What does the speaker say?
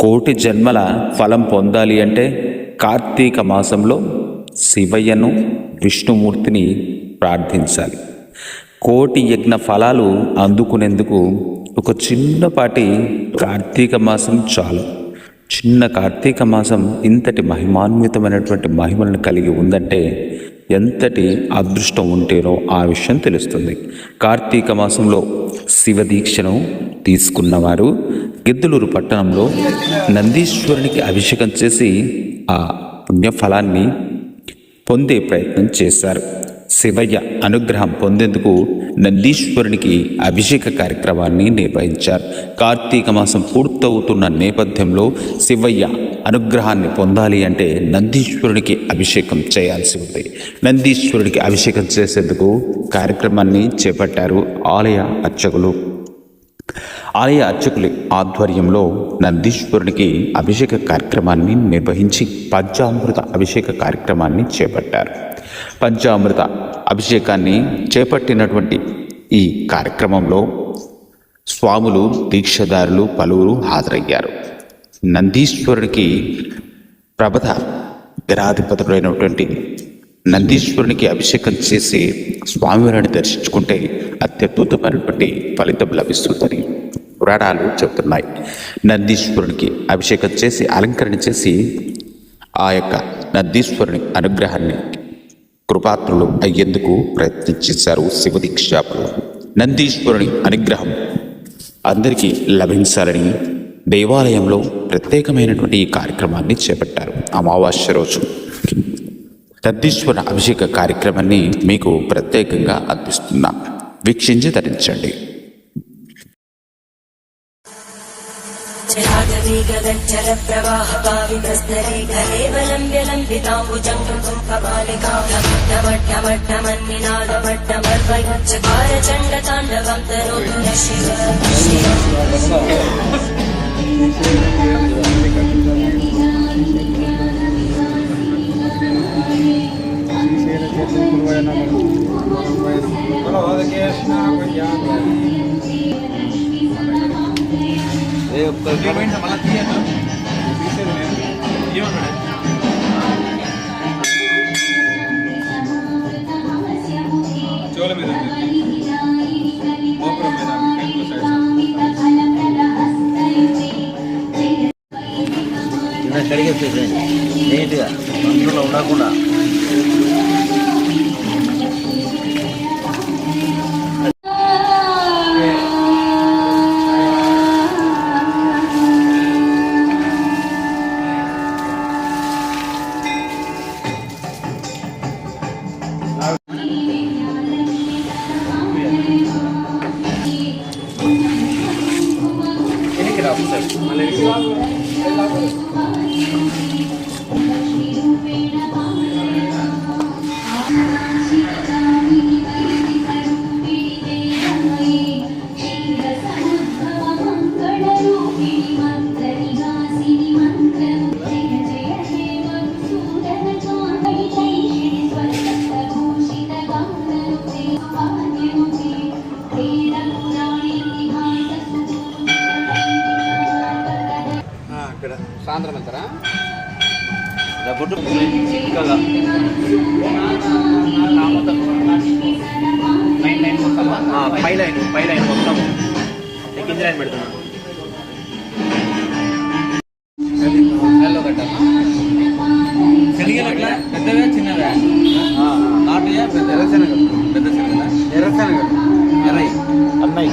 కోటి జన్మల ఫలం పొందాలి అంటే కార్తీక మాసంలో శివయ్యను విష్ణుమూర్తిని ప్రార్థించాలి. కోటి యజ్ఞ ఫలాలు అందుకునేందుకు ఒక చిన్నపాటి కార్తీక మాసం చాలు. చిన్న కార్తీక మాసం ఇంతటి మహిమాన్వితమైనటువంటి మహిమలను కలిగి ఉందంటే ఎంతటి అదృష్టం ఉంటేనో ఆ విషయం తెలుస్తుంది. కార్తీక మాసంలో శివ దీక్షను తీసుకున్నవారు గిద్దలూరు పట్టణంలో నందీశ్వరునికి అభిషేకం చేసి ఆ పుణ్యఫలాన్ని పొందే ప్రయత్నం చేశారు. శివయ్య అనుగ్రహం పొందేందుకు నందీశ్వరునికి అభిషేక కార్యక్రమాన్ని నిర్వహించారు. కార్తీక మాసం పూర్తవుతున్న నేపథ్యంలో శివయ్య అనుగ్రహాన్ని పొందాలి అంటే నందీశ్వరునికి అభిషేకం చేయాల్సి ఉంది. నందీశ్వరుడికి అభిషేకం చేసేందుకు కార్యక్రమాన్ని చేపట్టారు ఆలయ అర్చకులు. ఆలయ అర్చకుల ఆధ్వర్యంలో నందీశ్వరునికి అభిషేక కార్యక్రమాన్ని నిర్వహించి పంచామృత అభిషేక కార్యక్రమాన్ని చేపట్టారు. పంచామృత అభిషేకాన్ని చేపట్టినటువంటి ఈ కార్యక్రమంలో స్వాములు దీక్షదారులు పలువురు హాజరయ్యారు. నందీశ్వరునికి ప్రభత గ్రహాధిపతుడైనటువంటి నందీశ్వరునికి అభిషేకం చేసి స్వామివారిని దర్శించుకుంటే అత్యద్భుతమైనటువంటి ఫలితం లభిస్తుందని పురాణాలు చెబుతున్నాయి నందీశ్వరునికి అభిషేకం చేసి అలంకరణ చేసి ఆ యొక్క నందీశ్వరుని అనుగ్రహాన్ని కృపాత్రులు అయ్యేందుకు ప్రయత్నం చేశారు శివదీక్షాపులు నందీశ్వరుని అనుగ్రహం అందరికీ లభించాలని దేవాలయంలో ప్రత్యేకమైనటువంటి ఈ కార్యక్రమాన్ని చేపట్టారు అమావాస్య రోజు. నందీశ్వర అభిషేక కార్యక్రమాన్ని మీకు ప్రత్యేకంగా అందిస్తున్నాం వీక్షించి ధరించండి. जलागवेगदज्जलप्रवाहपाविप्रस्तरेखरेवलम्ब्य लम्बिताम्बुजङ्गम् कपालिकाभक्तवड्डमड्डमन्निनादमड्डमर्वयुच्चकारचण्डताण्डवम् तरोतु न शिव श्रीशैलक्षेत्रं మళ్ళీ తీయద్దు తీసేది నేను ఏమన్నాడు చెవుల మీద గోపురం మీద కడిగేసేసాను నీట్గా అందులో ఉండకుండా सर సాయంత్రం వెళ్తారా? పై లైన్ పై లైన్ మొత్తం. కింది లైన్ పెడుతున్నాను నెలలో కట్టాలా శనగలు పెద్దవే చిన్నవే నాటుయా పెద్ద ఎర్రశనగలు. పెద్ద శనగల ఎర్రశనగలు. ఎర్రయి. అన్నయ్య.